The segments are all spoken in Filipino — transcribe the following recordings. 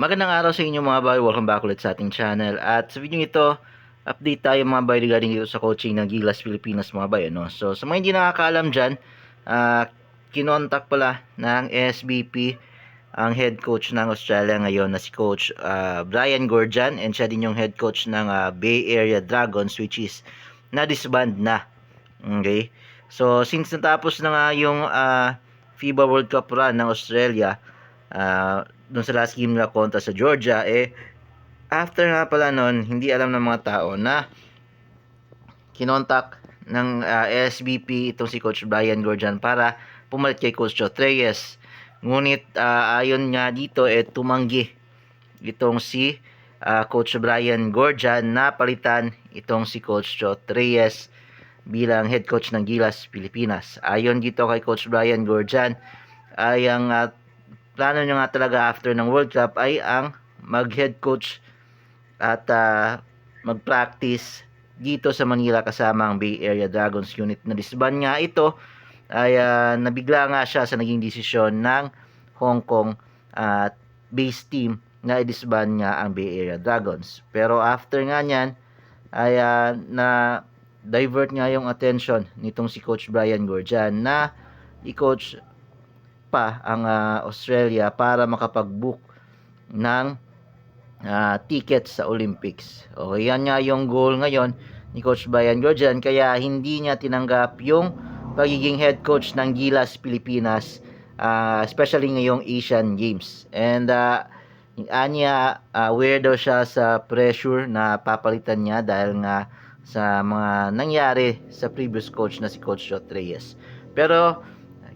Magandang araw sa inyo mga bay. Welcome back ulit sa ating channel. At sa video ito, update tayo mga bay regarding dito sa coaching ng Gilas Pilipinas mga bay. Ano? So sa mga hindi nakakaalam dyan, uh, kinontak pala ng SBP ang head coach ng Australia ngayon na si coach uh, Brian Gorjan and siya din yung head coach ng uh, Bay Area Dragons which is na-disband na. Okay? So since natapos na nga yung uh, FIBA World Cup run ng Australia, uh, dun sa last game nila kontra sa Georgia, eh, after nga pala nun, hindi alam ng mga tao na kinontak ng uh, SBP itong si Coach Brian Gorjan para pumalit kay Coach Joe Reyes. Ngunit uh, ayon nga dito, eh, tumanggi itong si uh, Coach Brian Gorjan na palitan itong si Coach Joe Reyes bilang head coach ng Gilas, Pilipinas. Ayon dito kay Coach Brian Gorjan, ay ang uh, plano niya nga talaga after ng World Cup ay ang mag-head coach at uh, mag-practice dito sa Manila kasama ang Bay Area Dragons unit na disband nga ito ay uh, nabigla nga siya sa naging desisyon ng Hong Kong at uh, base team na i-disband nga ang Bay Area Dragons. Pero after nga niyan ay uh, na divert nga yung attention nitong si Coach Brian Gorjan na i-coach pa ang uh, Australia para makapag-book ng uh, tickets sa Olympics. O yan nga yung goal ngayon ni Coach Brian Gorjan kaya hindi niya tinanggap yung pagiging head coach ng Gilas Pilipinas uh, especially ngayong Asian Games. And uh, anya aware daw siya sa pressure na papalitan niya dahil nga sa mga nangyari sa previous coach na si Coach Jot Reyes. Pero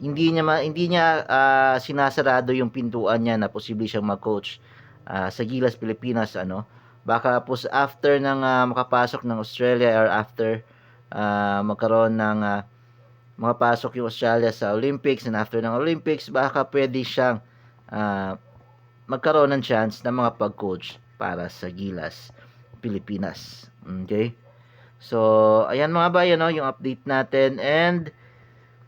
hindi niya ma, hindi niya uh, sinasarado yung pintuan niya na posible siyang mag-coach uh, sa Gilas Pilipinas ano. Baka po after ng uh, makapasok ng Australia or after uh, magkaroon ng uh, makapasok yung Australia sa Olympics and after ng Olympics baka pwede siyang uh, magkaroon ng chance na mga pag-coach para sa Gilas Pilipinas. Okay? So, ayan mga bayan, no, yung update natin and